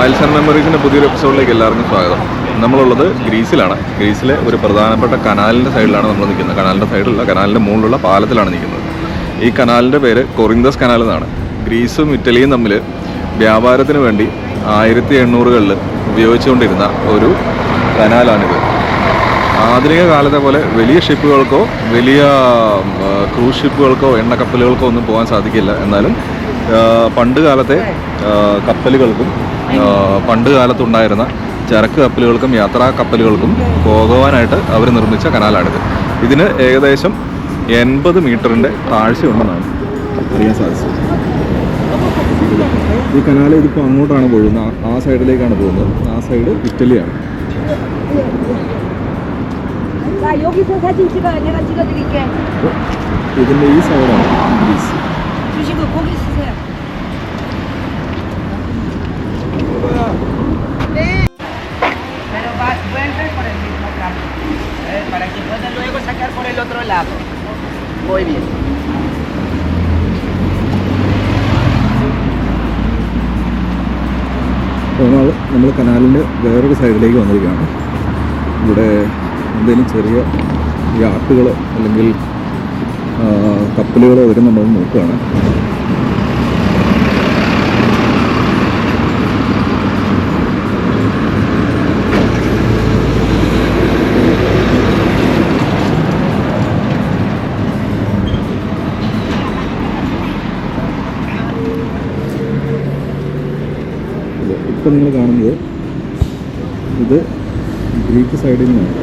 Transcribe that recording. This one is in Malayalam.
ഫയൽസ് ആൻഡ് മെമ്മറീസിന്റെ പുതിയൊരു എപ്പിസോഡിലേക്ക് എല്ലാവർക്കും സ്വാഗതം. നമ്മളുള്ളത് ഗ്രീസിലാണ്. ഗ്രീസിലെ ഒരു പ്രധാനപ്പെട്ട കനാലിന്റെ സൈഡിലാണ് നമ്മൾ നിൽക്കുന്നത്. കനാലിന്റെ സൈഡിലുള്ള കനാലിന്റെ മുകളിലുള്ള പാലത്തിലാണ് നിൽക്കുന്നത്. ഈ കനാലിന്റെ പേര് കൊറിന്തസ് കനാൽ എന്നാണ്. ഗ്രീസും ഇറ്റലിയും തമ്മിൽ വ്യാപാരത്തിന് വേണ്ടി ആയിരത്തി എണ്ണൂറുകളിൽ ഉപയോഗിച്ചുകൊണ്ടിരുന്ന ഒരു കനാലാണിത്. ആധുനിക കാലത്തെ പോലെ വലിയ ഷിപ്പുകൾക്കോ വലിയ ക്രൂസ് ഷിപ്പുകൾക്കോ എണ്ണ കപ്പലുകൾക്കോ ഒന്നും പോകാൻ സാധിക്കില്ല. എന്നാലും പണ്ട് കാലത്തെ കപ്പലുകൾക്കും പണ്ട് കാലത്തുണ്ടായിരുന്ന ചരക്ക് കപ്പലുകൾക്കും യാത്രാ കപ്പലുകൾക്കും പോകുവാനായിട്ട് അവർ നിർമ്മിച്ച കനാലാണിത്. ഇതിന് ഏകദേശം എൺപത് മീറ്ററിന്റെ താഴ്ചയുണ്ടെന്നാണ് അറിയാൻ സാധിച്ചത്. ഈ കനാൽ ഇതിപ്പോൾ അങ്ങോട്ടാണ് പോകുന്നത്. ആ സൈഡിലേക്കാണ് പോകുന്നത്. ആ സൈഡ് ഇറ്റലിയാണ്. ഇതിന്റെ ഈ സൈഡാണ്. Greece mismo camino, ¿eh? para que pueda luego sacar por el otro lado. Muy bien. നമ്മൾ കനാലിന്റെ വേറൊരു സൈഡിലേക്ക് വന്നിരിക്കുകയാണ്. ഇവിടെ എന്തെങ്കിലും ചെറിയ യാട്ടുകൾ അല്ലെങ്കിൽ കപ്പലുകൾ വരുന്നുണ്ടോ നമ്മൾ നോക്കുകയാണ്. ഇപ്പം നിങ്ങൾ കാണുന്നത് ഇത് ഗ്രീക്ക് സൈഡിൽ നിന്നാണ്.